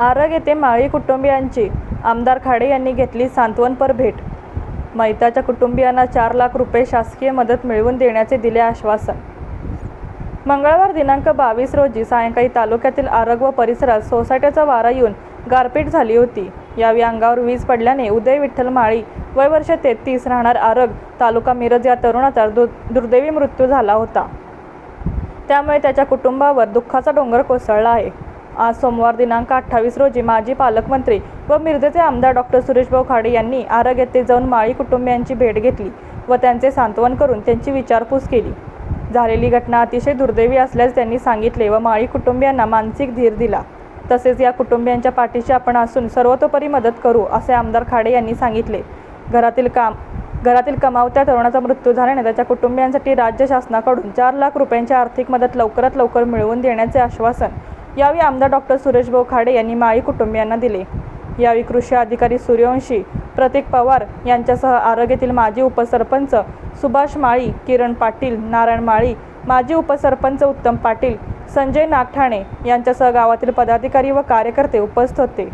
आरग येथे माळी कुटुंबियांची. आमदार खाडे यांनी घेतली सांत्वनपर भेट. मैताच्या कुटुंबियांना चार लाख रुपये शासकीय मदत मिळवून देण्याचे दिले आश्वासन. मंगळवार दिनांक बावीस रोजी सायंकाळी तालुक्यातील आरग व परिसरात सोसायट्याचा वारा येऊन गारपीट झाली होती. यावेळी अंगावर वीज पडल्याने उदय विठ्ठल माळी वय वर्ष तेहतीस राहणार आरग तालुका मिरज या तरुणाचा दु दुर्दैवी मृत्यू झाला होता. त्यामुळे त्याच्या कुटुंबावर दुःखाचा डोंगर कोसळला आहे. आज सोमवार दिनांक अठ्ठावीस रोजी माजी पालकमंत्री व मिरजेचे आमदार डॉक्टर सुरेशभाऊ खाडे यांनी आरग येथे जाऊन माळी कुटुंबियांची भेट घेतली व त्यांचे सांत्वन करून त्यांची विचारपूस केली. झालेली घटना अतिशय दुर्दैवी असल्यास त्यांनी सांगितले व माळी कुटुंबियांना मानसिक धीर दिला. तसेच या कुटुंबियांच्या पाठीशी आपण असून सर्वतोपरी मदत करू असे आमदार खाडे यांनी सांगितले. घरातील काम घरातील कमावत्या तरुणाचा मृत्यू झाल्याने त्याच्या कुटुंबियांसाठी राज्य शासनाकडून चार लाख रुपयांची आर्थिक मदत लवकरात लवकर मिळवून देण्याचे आश्वासन यावेळी आमदार डॉक्टर सुरेशभाऊ खाडे यांनी माळी कुटुंबियांना दिले. यावेळी कृषी अधिकारी सूर्यवंशी प्रतीक पवार यांच्यासह आरोग्यातील माजी उपसरपंच सुभाष माळी किरण पाटील नारायण माळी माजी उपसरपंच उत्तम पाटील संजय नागठाणे यांच्यासह गावातील पदाधिकारी व कार्यकर्ते उपस्थित होते.